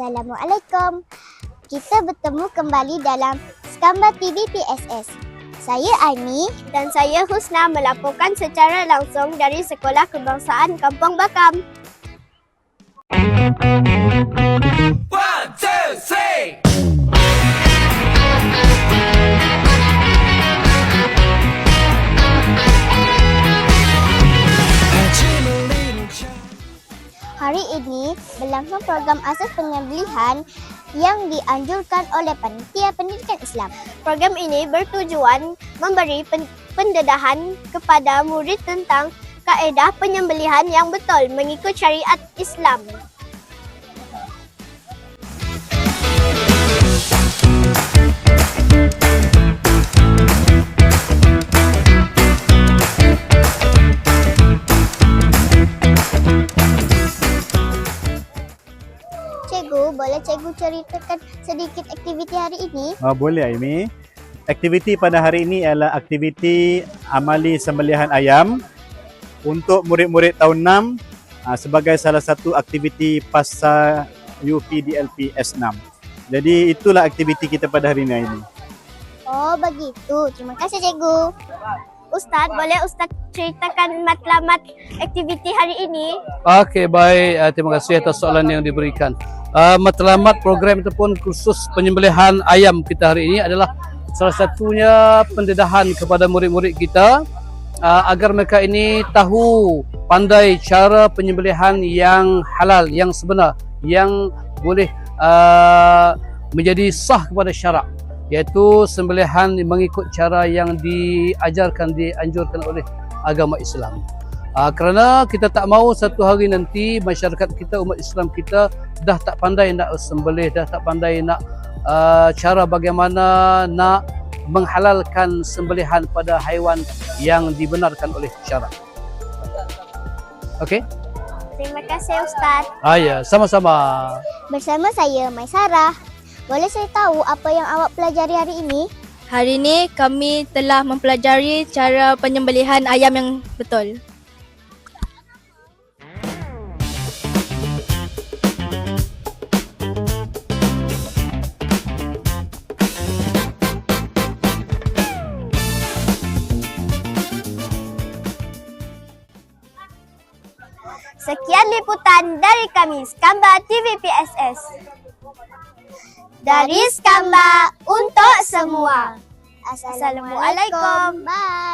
Assalamualaikum. Kita bertemu kembali dalam Skamba TV PSS. Saya Aini Dan saya Husna melaporkan secara langsung dari Sekolah Kebangsaan Kampung Bakam. Hari ini berlangsung program asas penyembelihan yang dianjurkan oleh Panitia Pendidikan Islam. Program ini bertujuan memberi pen- pendedahan kepada murid tentang kaedah penyembelihan yang betul mengikut syariat Islam. Boleh cikgu ceritakan sedikit aktiviti hari ini? Uh, boleh Aimi. Aktiviti pada hari ini adalah aktiviti amali sembelihan ayam untuk murid-murid tahun 6 uh, sebagai salah satu aktiviti PASA UPDLP S6. Jadi itulah aktiviti kita pada hari ini. Oh, begitu. Terima kasih cikgu. Ustaz, boleh Ustaz ceritakan matlamat aktiviti hari ini? Okey, baik. Uh, terima kasih atas soalan yang diberikan. Uh, matlamat program itu pun khusus penyembelihan ayam kita hari ini adalah salah satunya pendedahan kepada murid-murid kita uh, agar mereka ini tahu pandai cara penyembelihan yang halal, yang sebenar, yang boleh uh, menjadi sah kepada syarak iaitu sembelihan mengikut cara yang diajarkan dianjurkan oleh agama Islam. Uh, kerana kita tak mahu satu hari nanti masyarakat kita umat Islam kita dah tak pandai nak sembelih, dah tak pandai nak uh, cara bagaimana nak menghalalkan sembelihan pada haiwan yang dibenarkan oleh syarak. Okey? Terima kasih Ustaz. Ah ya, sama-sama. Bersama saya, Maisarah. Boleh saya tahu apa yang awak pelajari hari ini? Hari ini kami telah mempelajari cara penyembelihan ayam yang betul. Sekian liputan dari kami Skamba TV PSS. Dari Skamba untuk semua. Assalamualaikum. Bye.